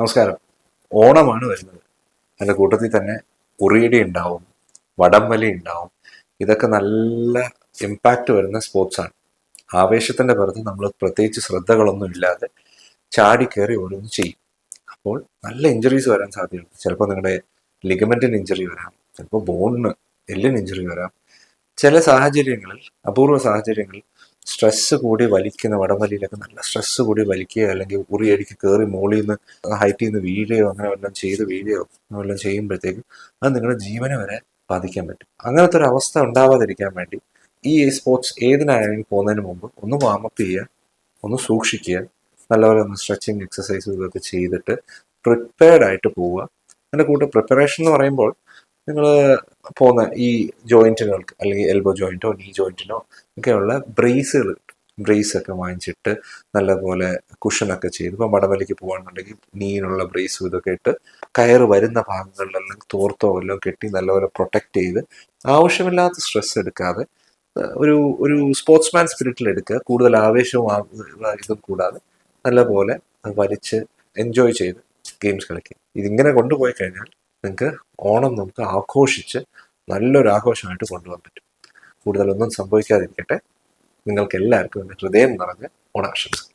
നമസ്കാരം. ഓണമാണ് വരുന്നത്. അതിന്റെ കൂട്ടത്തിൽ തന്നെ ഉറിയടി ഉണ്ടാവും വടംവലി ഉണ്ടാവും. ഇതൊക്കെ നല്ല ഇമ്പാക്റ്റ് വരുന്ന സ്പോർട്സാണ് ആവേശത്തിന്റെ പുറത്ത് നമ്മൾ പ്രത്യേകിച്ച് ശ്രദ്ധകളൊന്നും ഇല്ലാതെ ചാടി കയറി ഓരോന്ന് ചെയ്യും. അപ്പോൾ നല്ല ഇഞ്ചുറീസ് വരാൻ സാധ്യതയുണ്ട്. ചിലപ്പോൾ നിങ്ങളുടെ ലിഗമെന്റിന് ഇഞ്ചുറി വരാം. ചിലപ്പോൾ ബോണിന് എല്ലിന് ഇഞ്ചുറി വരാം. ചില സാഹചര്യങ്ങളിൽ അപൂർവ സാഹചര്യങ്ങളിൽ സ്ട്രെസ് കൂടി വലിക്കുന്ന വടംവലിയിലൊക്കെ നല്ല സ്ട്രെസ്സ് കൂടി വലിക്കുകയോ അല്ലെങ്കിൽ ഉറിയടിക്ക് കയറി മുകളിൽ നിന്ന് ഹൈറ്റിൽ നിന്ന് വീഴുകയോ അങ്ങനെ വല്ലതും ചെയ്ത് വീഴുകയോ വല്ലതും ചെയ്യുമ്പോഴത്തേക്കും അത് നിങ്ങളുടെ ജീവനെ വരെ ബാധിക്കാൻ പറ്റും. അങ്ങനത്തെ ഒരു അവസ്ഥ ഉണ്ടാവാതിരിക്കാൻ വേണ്ടി ഈ സ്പോർട്സ് ഏതിനായാലും പോകുന്നതിന് മുമ്പ് ഒന്ന് വാമപ്പ് ചെയ്യുക ഒന്ന് സൂക്ഷിക്കുക നല്ലപോലെ ഒന്ന് സ്ട്രെച്ചിങ് എക്സസൈസ് ഇതൊക്കെ ചെയ്തിട്ട് പ്രിപ്പയർഡ് ആയിട്ട് പോവുക. അതിന്റെ കൂട്ട് പ്രിപ്പറേഷൻ എന്ന് പറയുമ്പോൾ നിങ്ങൾ പോകുന്ന ഈ ജോയിന്റുകൾക്ക് അല്ലെങ്കിൽ എൽബോ ജോയിന്റോ നീ ജോയിന്റിനോ ഒക്കെയുള്ള ബ്രേസുകൾ ബ്രേസ് ഒക്കെ വാങ്ങിച്ചിട്ട് നല്ലപോലെ കുഷനൊക്കെ ചെയ്ത് ഇപ്പം വടവലിക്ക് പോകുകയാണെന്നുണ്ടെങ്കിൽ നീനുള്ള ബ്രേസും ഇതൊക്കെ ഇട്ട് കയറ് വരുന്ന ഭാഗങ്ങളിലെല്ലാം തോർത്തോ വല്ലതും കെട്ടി നല്ലപോലെ പ്രൊട്ടക്റ്റ് ചെയ്ത് ആവശ്യമില്ലാത്ത സ്ട്രെസ് എടുക്കാതെ ഒരു ഒരു സ്പോർട്സ്മാൻ സ്പിരിറ്റിൽ എടുക്കുക കൂടുതൽ ആവേശവും ഇതും കൂടാതെ നല്ലപോലെ വലിച്ച് എൻജോയ് ചെയ്ത് ഗെയിംസ് കളിക്കുക. ഇതിങ്ങനെ കൊണ്ടുപോയി കഴിഞ്ഞാൽ നിങ്ങൾക്ക് ഓണം നമുക്ക് ആഘോഷിച്ച് നല്ലൊരു ആഘോഷമായിട്ട് കൊണ്ടുപോകാൻ പറ്റും. കൂടുതലൊന്നും സംഭവിക്കാതിരിക്കട്ടെ. നിങ്ങൾക്ക് എല്ലാവർക്കും എന്റെ ഹൃദയം നിറഞ്ഞ ഓണാശംസകൾ.